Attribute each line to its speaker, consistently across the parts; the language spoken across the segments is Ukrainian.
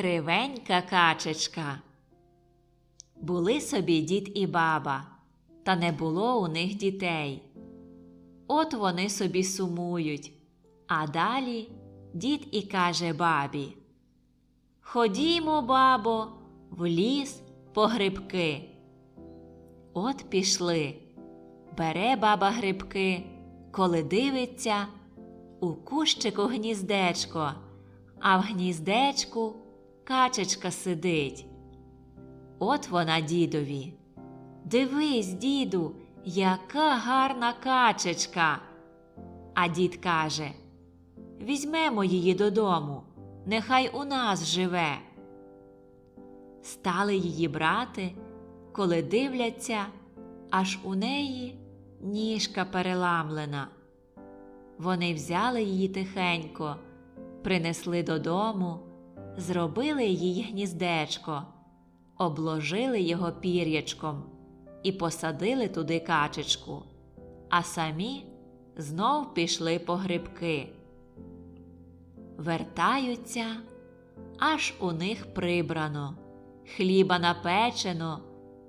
Speaker 1: Кривенька качечка. Були собі дід і баба, та не було у них дітей. От вони собі сумують, а далі дід і каже бабі: Ходімо, бабо, в ліс по грибки. От пішли. Бере баба грибки, коли дивиться, у кущику гніздечко, а в гніздечку качечка сидить. От вона дідові. Дивись, діду, яка гарна качечка. А дід каже: Візьмемо її додому, нехай у нас живе. Стали її брати, коли дивляться, аж у неї ніжка переламлена. Вони взяли її тихенько, принесли додому, зробили їй гніздечко, обложили його пір'ячком і посадили туди качечку, а самі знов пішли по грибки. Вертаються, аж у них прибрано, хліба напечено,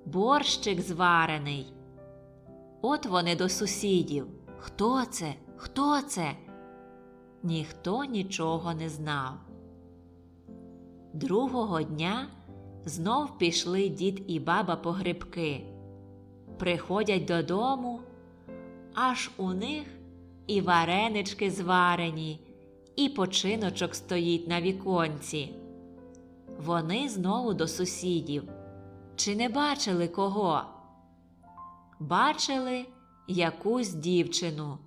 Speaker 1: борщик зварений. От вони до сусідів. Хто це? Хто це? Ніхто нічого не знав. Другого дня знов пішли дід і баба по грибки. Приходять додому, аж у них і варенички зварені, і починочок стоїть на віконці. Вони знову до сусідів. Чи не бачили кого? Бачили якусь дівчину.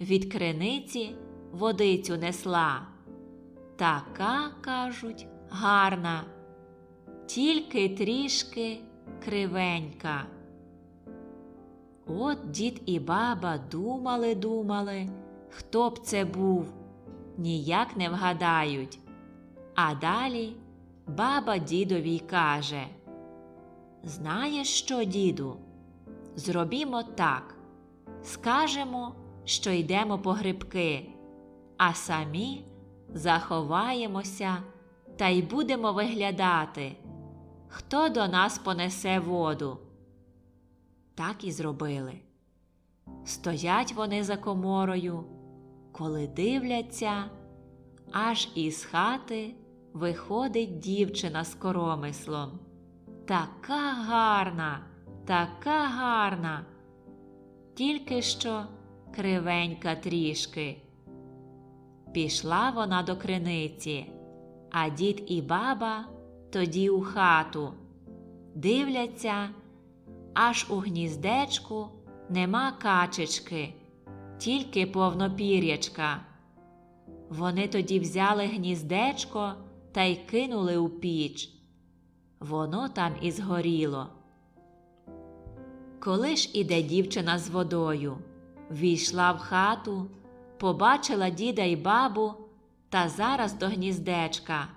Speaker 1: Від криниці водицю несла. Така, кажуть, гарна, тільки трішки кривенька. От дід і баба думали, думали, хто б це був, ніяк не вгадають. А далі баба дідові й каже: Знаєш що, діду? Зробімо так. Скажемо, що йдемо по грибки, а самі заховаємося та й будемо виглядати, хто до нас понесе воду. Так і зробили. Стоять вони за коморою, коли дивляться, аж із хати виходить дівчина з коромислом. Така гарна, така гарна, тільки що кривенька трішки. Пішла вона до криниці, а дід і баба тоді у хату. Дивляться, аж у гніздечку нема качечки, тільки повнопір'ячка. Вони тоді взяли гніздечко та й кинули у піч. Воно там і згоріло. Коли ж іде дівчина з водою, війшла в хату, побачила діда й бабу та зараз до гніздечка,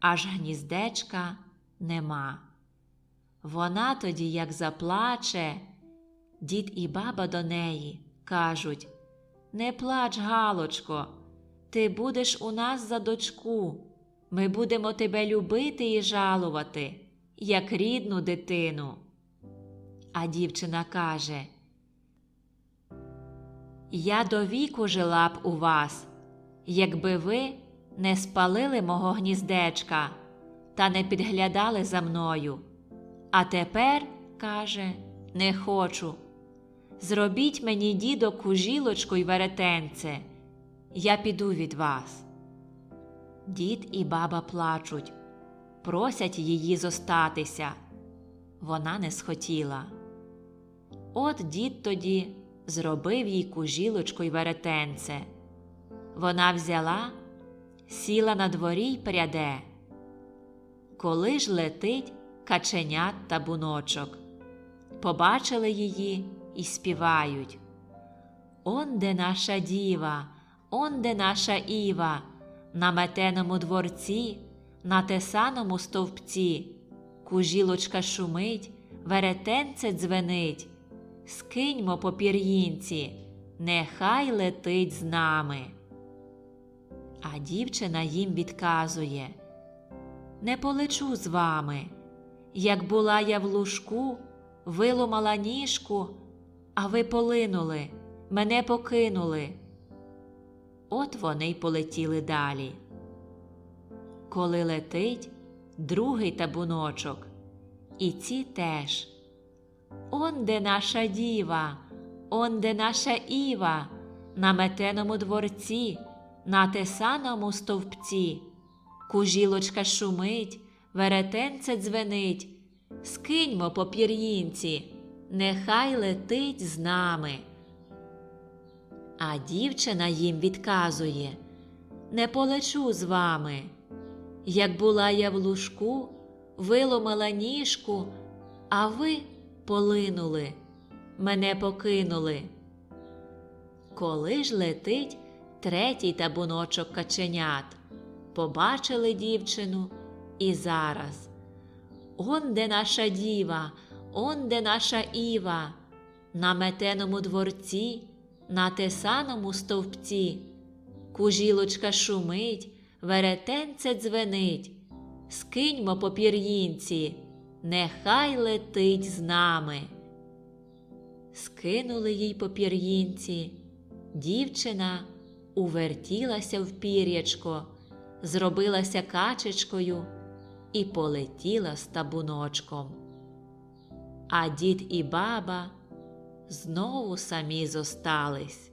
Speaker 1: аж гніздечка нема. Вона тоді, як заплаче, дід і баба до неї кажуть Не плач, Галочко, ти будеш у нас за дочку. Ми будемо тебе любити і жалувати, як рідну дитину. А дівчина каже Я до віку жила б у вас, якби ви не спалили мого гніздечка та не підглядали за мною. А тепер, каже, не хочу. Зробіть мені, дідо, кужілочку й веретенце, я піду від вас. Дід і баба плачуть, просять її зостатися. Вона не схотіла. От дід тоді зробив їй кужілочку й веретенце. Вона взяла, сіла на дворі й пряде. Коли ж летить каченят та буночок, побачили її і співають. Он де наша діва, он де наша Іва, на метеному дворці, на тесаному стовпці, кужілочка шумить, веретенце дзвенить, скиньмо по пір'їнці, нехай летить з нами. А дівчина їм відказує не полечу з вами. Як була я в лужку, виломала ніжку, а ви полинули, мене покинули. От вони й полетіли далі. Коли летить другий табуночок, і ці теж. Он де наша діва, он де наша Іва, на метеному дворці, на тесаному стовпці. Кужілочка шумить, веретенце дзвенить, скиньмо по пір'їнці, нехай летить з нами. А дівчина їм відказує Не полечу з вами. Як була я в лужку, виломала ніжку, а ви полинули, мене покинули. Коли ж летить третій табуночок каченят, побачили дівчину і зараз. Он де наша діва, он де наша Іва, на метеному дворці, на тесаному стовпці. Кужілочка шумить, веретенце дзвенить. Скиньмо по пір'їнці, нехай летить з нами. Скинули їй по пір'їнці. Дівчина увертілася в пір'ячко, зробилася качечкою і полетіла з табуночком. А дід і баба знову самі зостались.